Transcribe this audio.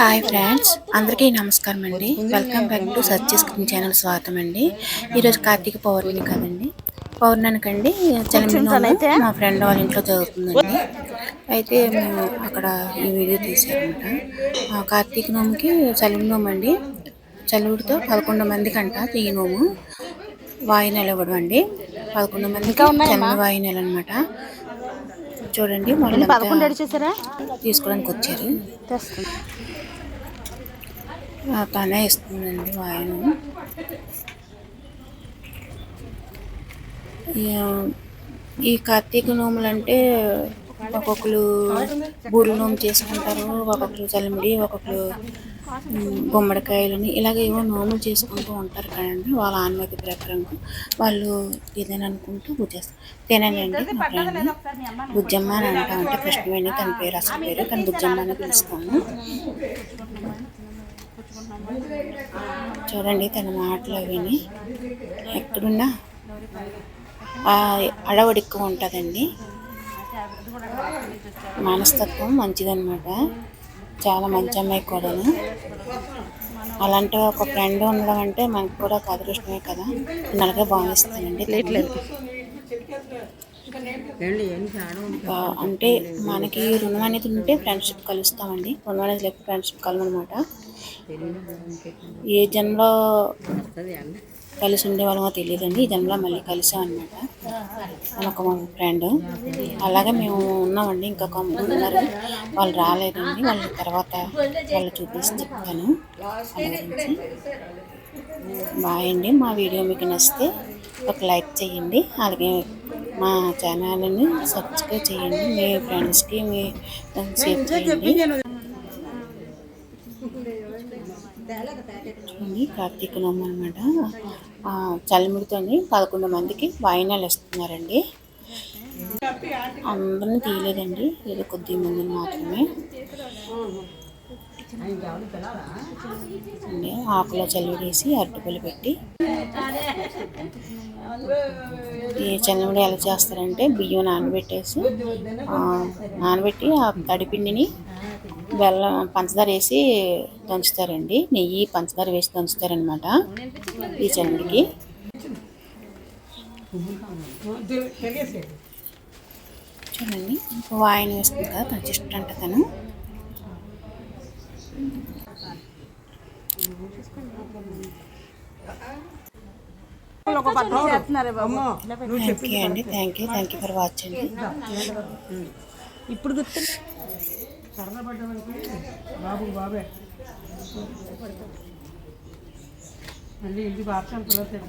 Hi friends అందరికీ నమస్కారం అండి. వెల్కమ్ బ్యాక్ టు సర్చెస్ కుకింగ్ ఛానల్ స్వాగతం అండి. ఈరోజు కార్తీక పౌర్ణమి కదండి. పౌర్ణమికి అండి చలిమినోము మా ఫ్రెండ్ వాళ్ళ ఇంట్లో జరుగుతుందండి. అయితే మేము అక్కడ ఈ వీడియో తీసారనమాట ఆ కార్తీక నోముకి చలిమినోము అండి. చలువుడితో పదకొండు మందికి అంట ఈ నోము వాయు నెల ఇవ్వడం అండి. పదకొండు మందికి చల్లని వాయు నెల అనమాట చూడండి పదకొండు తీసుకోవడానికి వచ్చారు. తనే ఇస్తుందండి వాయను. ఈ కార్తీక నోములు అంటే ఒక్కొక్కరు బూరెల నోము చేసుకుంటారు ఒక్కొక్కరు చలిమిడి ఒక్కొక్కరు గుమ్మడికాయలని ఇలాగ ఏవో నోములు చేసుకుంటూ ఉంటారు కదండి వాళ్ళ ఆన్మతి ప్రకారంగా వాళ్ళు ఏదైనా అనుకుంటూ పూజ తినండి మా ఫ్రెండ్ బుజ్జమ్మ అని అంటా అంటే కృష్ణవేణి తన పేరు అసలు పేరు కానీ బుజ్జమ్మ అని పిలుస్తాను చూడండి తన మాటలు విని ఎక్కడున్నా ఆ ఎక్కువ ఉంటుందండి. మనస్తత్వం మంచిదన్నమాట. చాలా మంచి అమ్మాయి కూడాను. అలాంటి ఒక ఫ్రెండ్ ఉండడం అంటే మనకు కూడా ఒక అదృష్టమే కదా. నలుగా భావిస్తానండి అంటే మనకి రుణం అనేది ఉంటే ఫ్రెండ్షిప్ కలుస్తామండి. రుణం అనేది లేకపోతే ఫ్రెండ్షిప్ కలమనమాట ఏ జన్మలో కలిసి ఉండేవాళ్ళమో తెలియదండి ఈ జన్మలో మళ్ళీ కలిసాం అనమాట ఒక మా ఫ్రెండ్. అలాగే మేము ఉన్నామండి. ఇంకా కొంతమంది ఉన్నారు వాళ్ళు రాలేదండి. వాళ్ళ తర్వాత వాళ్ళు చూపిస్తే చెప్తాను బాయ్ అండి. మా వీడియో మీకు నచ్చితే ఒక లైక్ చేయండి. అలాగే మా ఛానల్ని సబ్స్క్రైబ్ చేయండి. మీ ఫ్రెండ్స్కి మీ షేర్ చేయండి. ఇది కార్తీక నోమ అనమాట చలిమిడితోని పదకొండు మందికి వాయినాలు ఇస్తున్నారండి అందరిని తీయలేదండి. ఏదో కొద్ది మందిని మాత్రమే. ఆకులో చలివిడేసి అరటిపళ్ళు పెట్టి. ఈ చల్లమిడి ఎలా చేస్తారంటే బియ్యం నానబెట్టేసి నానబెట్టి ఆ తడిపిండిని బెల్లం పంచదార వేసి దంచుతారండి. నెయ్యి పంచదార వేసి దంచుతారనమాట ఈ చల్లమిడికి చూడండి వాయిన వేస్తుంది కదా తన. ఇష్టం అంట తను థ్యాంక్ యూ అండి. Thank you thank you for watching ఇప్పుడు గుర్తు సరదా పడ్డానికి బాబు బాబే. మళ్ళీ ఇంటి బాప్సం కుదరతాడు